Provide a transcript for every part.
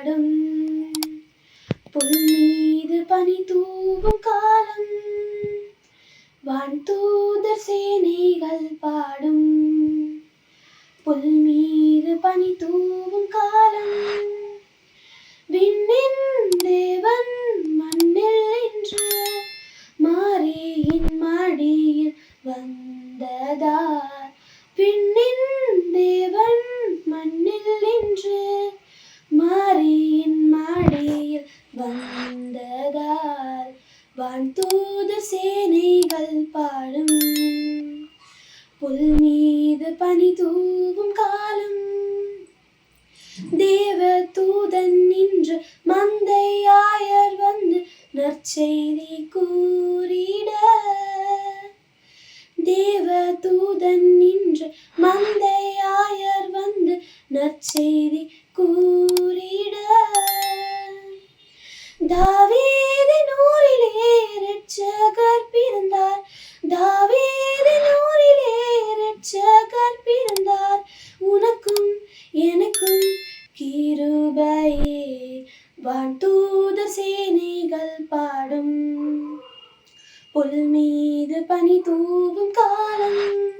பாடும். புல்மீது பனி தூவும் காலம். வான் தூதர் சேனைகள் பாடும். புல்மீது பனி தூவும் காலம். விண்ணின் தேவன் மண்ணில் என்று மாறியின் மாடியில் வந்ததார் விண்ணின் தேவன் சேனைகள் பாடும். புல் மீது பனி தூவும் காலம். தேவ தூதன் நின்று மந்தையாயர் வந்து நற்செய்தி கூறிட. தேவ தூதன் நின்று மந்தையாயர் வந்து நற்செய்தி கூறிட. தாவி கிருபையே வான் சேனைகள் பாடும். புல் மீது பனி தூவும் காலம்.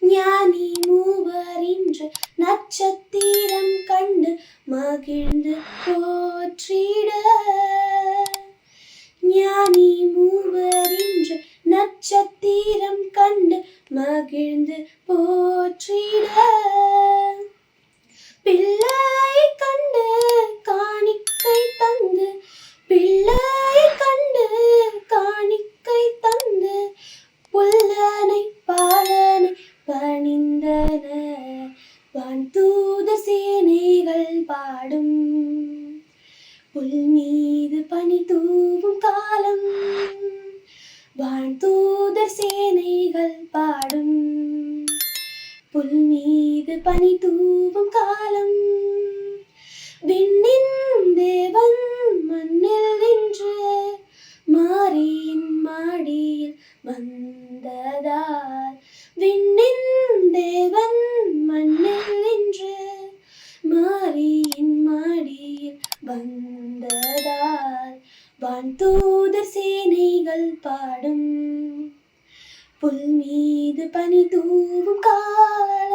ஞானி மூவர் இன்று நட்சத்திரம் கண்டு மகிழ்ந்து போற்றிட. ஞானி மூவர் இன்று நட்சத்திரம் கண்டு மகிழ்ந்து போற்றிட. பிள்ளை கண்டு காணிக்கை தந்து பிள்ளையை கண்டு காணிக்கை தந்து புல்லனை பாலனை பணிந்தன. வான் தூத சேனைகள் பாடும். புல் மீது பனி தூவும் காலம். வான் சேனைகள் பாடும். புல் மீது பனி தூவும் காலம். வான்தூதர் சேனைகள் பாடும். புல் மீது பனி தூவும் கால.